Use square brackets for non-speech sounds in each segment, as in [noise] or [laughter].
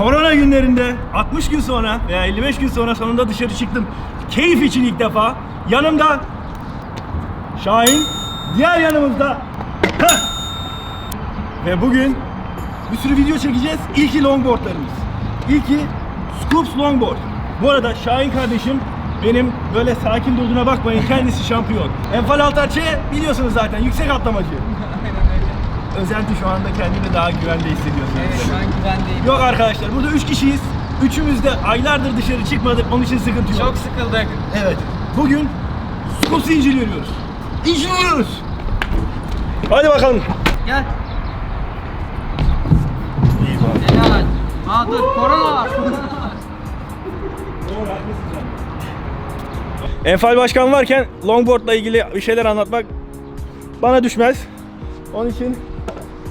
korona günlerinde 60 gün sonra veya 55 gün sonra sonunda dışarı çıktım. Keyif için ilk defa. Yanımda Şahin, diğer yanımızda ve bugün bir sürü video çekeceğiz. İlki longboardlarımız. İlki Scoops Longboard. Bu arada Şahin kardeşim benim böyle sakin durduğuna bakmayın kendisi şampiyon. Enfal Altarçı biliyorsunuz zaten yüksek atlamacı. Özenti şu anda kendini daha güvende hissediyorsunuz. Evet şu an güvendeyim. Yok arkadaşlar burada üç kişiyiz. Üçümüz de aylardır dışarı çıkmadık. Onun için sıkıntı yok. Çok sıkıldık. Evet. Bugün Scops'u inceliyoruz. İnceliyoruz. Hadi bakalım. Gel. İyi bak. Helal. Aa dur korona var. [laughs] Enfal Başkan varken longboardla ilgili bir şeyler anlatmak bana düşmez. Onun için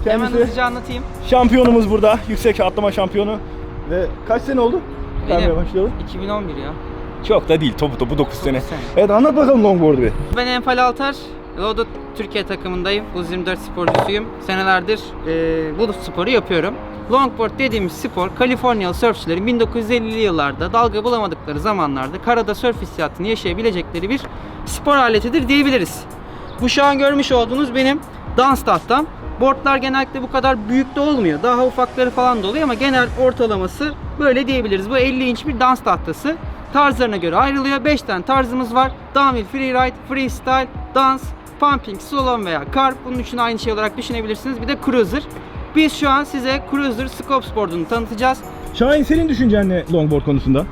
Hemen kendisi hızlıca anlatayım. şampiyonumuz burada. Yüksek atlama şampiyonu. Ve kaç sene oldu? Benim. Vermeye başlayalı. 2011 ya. Çok da değil. Topu topu 9 sene. sene. Evet anlat bakalım longboard'u bir. Ben Enfal Altar. Lodo Türkiye takımındayım. Buz 24 sporcusuyum. Senelerdir e, bu sporu yapıyorum. Longboard dediğimiz spor Kaliforniyalı sörfçülerin 1950'li yıllarda dalga bulamadıkları zamanlarda karada sörf hissiyatını yaşayabilecekleri bir spor aletidir diyebiliriz. Bu şu an görmüş olduğunuz benim dans tahtam. Boardlar genellikle bu kadar büyük de olmuyor. Daha ufakları falan da oluyor ama genel ortalaması böyle diyebiliriz. Bu 50 inç bir dans tahtası. Tarzlarına göre ayrılıyor. 5 tane tarzımız var. Downhill, freeride, freestyle, dans, pumping, slalom veya carp. Bunun için aynı şey olarak düşünebilirsiniz. Bir de cruiser. Biz şu an size cruiser scope board'unu tanıtacağız. Şahin senin düşüncen ne longboard konusunda?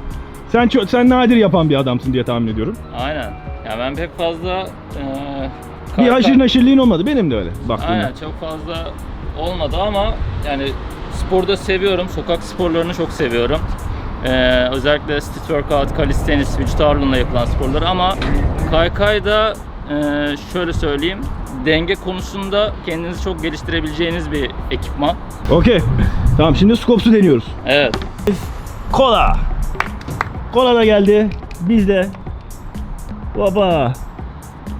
Sen çok, sen nadir yapan bir adamsın diye tahmin ediyorum. Aynen. Ya ben pek fazla eee Bir haşır neşirliğin olmadı. Benim de öyle baktığımda. Aynen çok fazla olmadı ama yani sporda seviyorum. Sokak sporlarını çok seviyorum. Eee özellikle street workout, calisthenics, vücut ağırlığında yapılan sporlar ama kaykayda eee şöyle söyleyeyim denge konusunda kendinizi çok geliştirebileceğiniz bir ekipman. Okey. Tamam şimdi Scopes'u deniyoruz. Evet. Kola. Kola da geldi. Biz de. Baba.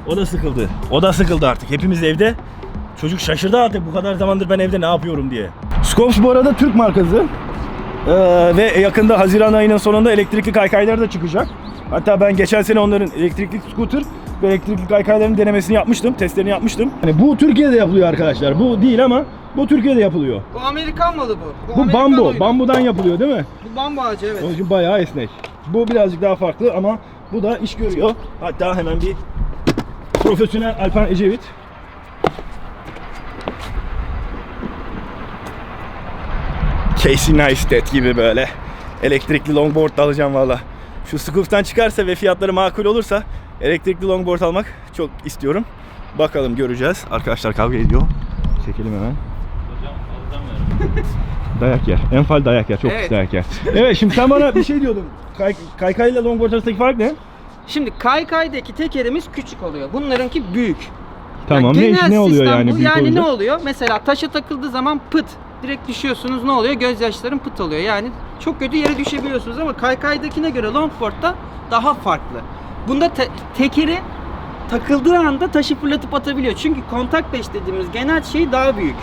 O da sıkıldı. O da sıkıldı artık. Hepimiz evde. Çocuk şaşırdı artık bu kadar zamandır ben evde ne yapıyorum diye. Scopes bu arada Türk markası. Ee, ve yakında Haziran ayının sonunda elektrikli kaykaylar da çıkacak. Hatta ben geçen sene onların elektrikli scooter ve elektrikli kaykayların denemesini yapmıştım, testlerini yapmıştım. Hani bu Türkiye'de yapılıyor arkadaşlar. Bu değil ama bu Türkiye'de yapılıyor. Bu Amerikan malı bu. Bu Amerikan bambu, oyunu. bambudan yapılıyor değil mi? Bu bambu ağacı evet. Onun için bayağı esnek. Bu birazcık daha farklı ama bu da iş görüyor. Hatta hemen bir profesyonel Alpan Ecevit. Casey Neistat gibi böyle elektrikli longboard da alacağım valla. Şu Scoops'tan çıkarsa ve fiyatları makul olursa elektrikli longboard almak çok istiyorum. Bakalım göreceğiz. Arkadaşlar kavga ediyor. Çekelim hemen. [laughs] Dayak yer. Enfal dayak yer. Çok Evet. dayak yer. Evet şimdi sen bana bir şey diyordun. Kay, kaykay ile longboard arasındaki fark ne? Şimdi kaykaydaki tekerimiz küçük oluyor. Bunlarınki büyük. Tamam Yani ne, genel ne oluyor sistem yani bu. büyük yani olunca? ne oluyor? Mesela taşa takıldığı zaman pıt direkt düşüyorsunuz ne oluyor? Gözyaşların pıt oluyor. Yani çok kötü yere düşebiliyorsunuz ama kaykaydakine göre longboard'da daha farklı. Bunda te- tekeri takıldığı anda taşı fırlatıp atabiliyor. Çünkü kontak beş dediğimiz genel şey daha büyük.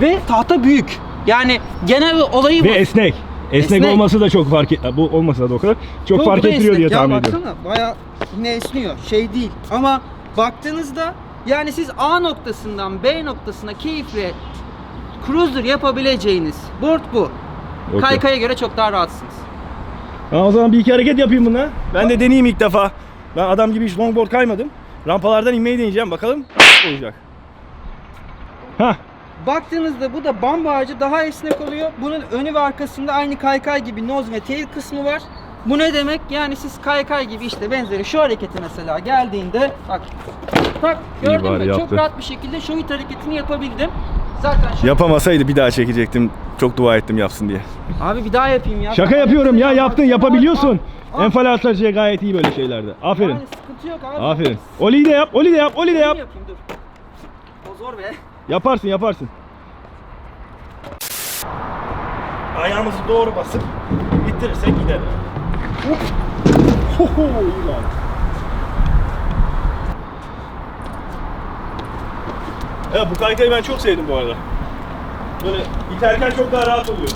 Ve tahta büyük. Yani genel olayı bu. Ve esnek. Esnek. Esnek. olması da çok fark et. Bu olmasa da o kadar. Çok Yok, fark ettiriyor diye tahmin ya, ediyorum. baksana bayağı yine esniyor. Şey değil. Ama baktığınızda yani siz A noktasından B noktasına keyifle cruiser yapabileceğiniz board bu. Okey. Kaykaya göre çok daha rahatsınız. Ha, o zaman bir iki hareket yapayım bununla. Ben de deneyeyim ilk defa. Ben adam gibi hiç longboard kaymadım. Rampalardan inmeyi deneyeceğim. Bakalım olacak. Ha, Baktığınızda bu da bambu ağacı daha esnek oluyor. Bunun önü ve arkasında aynı kaykay gibi nose ve tail kısmı var. Bu ne demek? Yani siz kaykay gibi işte benzeri şu hareketi mesela geldiğinde bak tak gördün mü? Çok yaptı. rahat bir şekilde şu it hareketini yapabildim. Zaten şu yapamasaydı bir daha çekecektim. Çok dua ettim yapsın diye. Abi bir daha yapayım ya. Şaka yapıyorum ya yaptın yapabiliyorsun. al, al. Enfal atlarcıya gayet iyi böyle şeylerde. Aferin. Yani sıkıntı yok abi. Aferin. Oli'yi de yap, Oli de yap, Oli de yap. yapayım dur. O zor be. Yaparsın yaparsın. Ayağımızı doğru basıp bitirirsek gider. Hop. Ho ho iyi lan. Bu kalitayı ben çok sevdim bu arada. Böyle iterken çok daha rahat oluyor.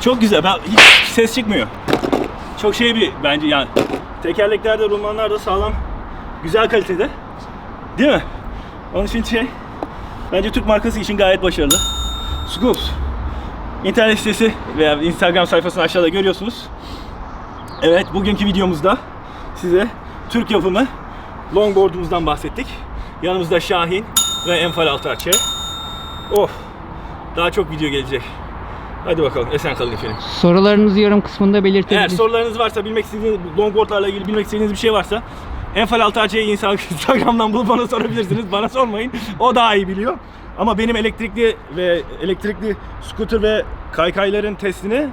Çok güzel. Ben hiç ses çıkmıyor. Çok şey bir bence yani. Tekerleklerde, rulmanlar da sağlam. Güzel kalitede. Değil mi? Onun için şey bence Türk markası için gayet başarılı. Scoops. İnternet sitesi veya Instagram sayfasını aşağıda görüyorsunuz. Evet, bugünkü videomuzda size Türk yapımı longboardumuzdan bahsettik. Yanımızda Şahin ve Enfal Altarçe. Of, daha çok video gelecek. Hadi bakalım, esen kalın efendim. Sorularınızı yorum kısmında Eğer belirtebilirsiniz. sorularınız varsa, bilmek istediğiniz longboardlarla ilgili bilmek istediğiniz bir şey varsa Enfal Altarçe'yi [laughs] Instagram'dan bulup bana sorabilirsiniz. Bana sormayın. O daha iyi biliyor. Ama benim elektrikli ve elektrikli scooter ve kaykayların testini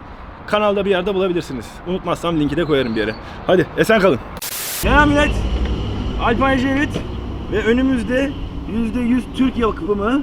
kanalda bir yerde bulabilirsiniz. Unutmazsam linki de koyarım bir yere. Hadi esen kalın. Selam millet. Alpay Cevit ve önümüzde %100 Türk yapımı